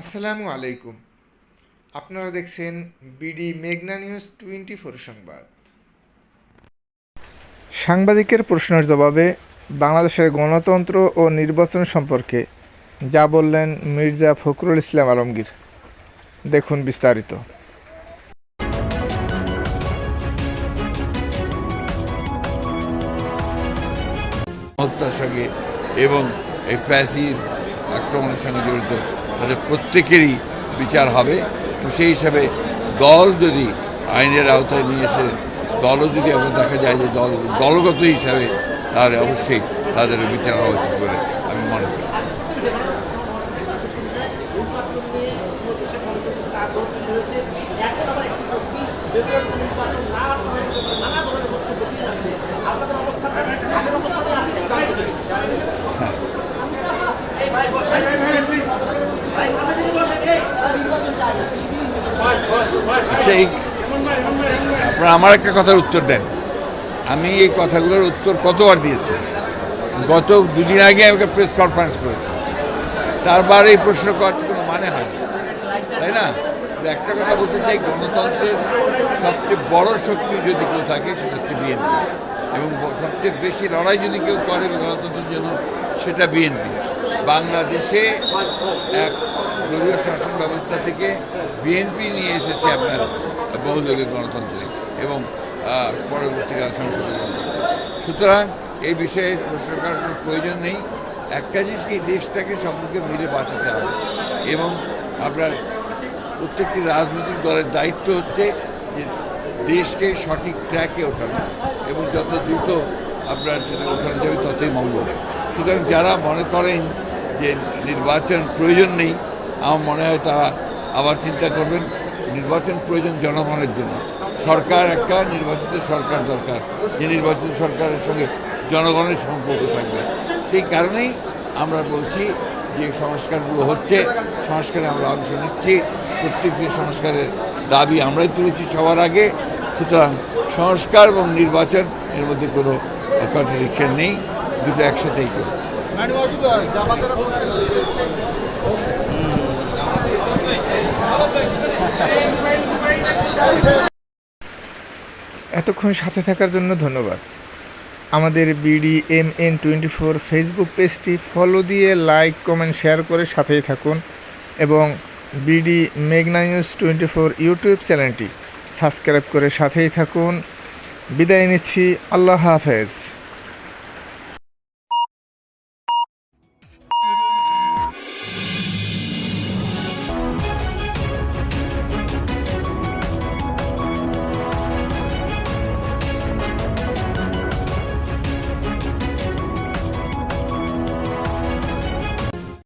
আসসালামু আলাইকুম। আপনারা দেখছেন বিডি মেঘনা নিউজ টোয়েন্টি ফোর সংবাদ। সাংবাদিকের প্রশ্নের জবাবে বাংলাদেশের গণতন্ত্র ও নির্বাচন সম্পর্কে যা বললেন মির্জা ফখরুল ইসলাম আলমগীর। দেখুন বিস্তারিত। এবং এই ফ্যাসির আক্রমণের সঙ্গে জড়িত তাদের প্রত্যেকেরই বিচার হবে। সেই হিসাবে দল যদি আইনের আওতায় নিয়ে এসে, দলও যদি আবার দেখা যায় যে দল দলগত হিসাবে, তাহলে অবশ্যই তাদের বিচার হওয়া উচিত বলে আমি মনে করি। নির্বাচন নিয়ে কোনো দেশের মানুষের মধ্যে আগ্রহ তৈরি হয়েছে এখন আবার একটি গোষ্ঠী ফেব্রুয়ারিতে নির্বাচন না করার ব্যাপারে নানা ধরনের বক্তব্য দিয়ে যাচ্ছে আপনাদের অবস্থাটা আগের অবস্থানে আছে একটু জানতে চাই এই ভাই বসেন ভাই সামনে দিকে বসেন এই তারা নির্বাচন চায় না। আচ্ছা এই আমার একটা কথার উত্তর দেন। আমি এই কথাগুলোর উত্তর কতবার দিয়েছি? গত দুদিন আগে আমি প্রেস কনফারেন্স করেছি। তারপর এই প্রশ্ন করার কোনো মানে হয় তাই না? একটা কথা বলতে চাই, গণতন্ত্রের সবচেয়ে বড় শক্তি যদি কেউ থাকে, সেটা হচ্ছে বিএনপি। এবং সবচেয়ে বেশি লড়াই যদি কেউ করে, গণতন্ত্রের জন্য, সেটা বিএনপি। বাংলাদেশে এক দলীয় শাসন ব্যবস্থা থেকে বিএনপি নিয়ে এসেছে আপনার বহুদলীয় গণতন্ত্রে এবং পরবর্তীকালে সংসদীয় গণতন্ত্র সুতরাং এই বিষয়ে প্রশ্ন করার কোনো প্রয়োজন নেই। একটা জিনিস কি দেশটাকে সম্পর্কে মিলে বাঁচাতে হবে এবং আপনার প্রত্যেকটি রাজনৈতিক দলের দায়িত্ব হচ্ছে যে দেশকে সঠিক ট্র্যাকে ওঠানো এবং যত দ্রুত আপনার সেটা ওঠানো যাবে ততই মঙ্গল। সুতরাং যারা মনে করেন যে নির্বাচন প্রয়োজন নেই, আমার মনে হয় তারা আবার চিন্তা করবেন, নির্বাচন প্রয়োজন জনগণের জন্য। সরকার একটা, নির্বাচিত সরকার দরকার। যে নির্বাচিত সরকারের সঙ্গে জনগণের সম্পর্ক থাকবে। সেই কারণেই আমরা বলছি যে সংস্কারগুলো হচ্ছে, সংস্কারে আমরা অংশ নিচ্ছি। প্রত্যেকটি সংস্কারের দাবি আমরাই তুলেছি সবার আগে। সুতরাং সংস্কার এবং নির্বাচন এর মধ্যে কোনো কন্ট্রাডিকশন নেই, দুটো একসাথেই করব এতক্ষণ সাথে থাকার জন্য ধন্যবাদ। আমাদের BD M N twenty four Facebook পেজটি ফলো দিয়ে লাইক, কমেন্ট, শেয়ার করে সাথেই থাকুন এবং বিডি মেঘনা নিউজ টোয়েন্টি ফোর ইউটিউব চ্যানেলটি সাবস্ক্রাইব করে সাথেই থাকুন। বিদায় নিচ্ছি। আল্লাহ হাফেজ।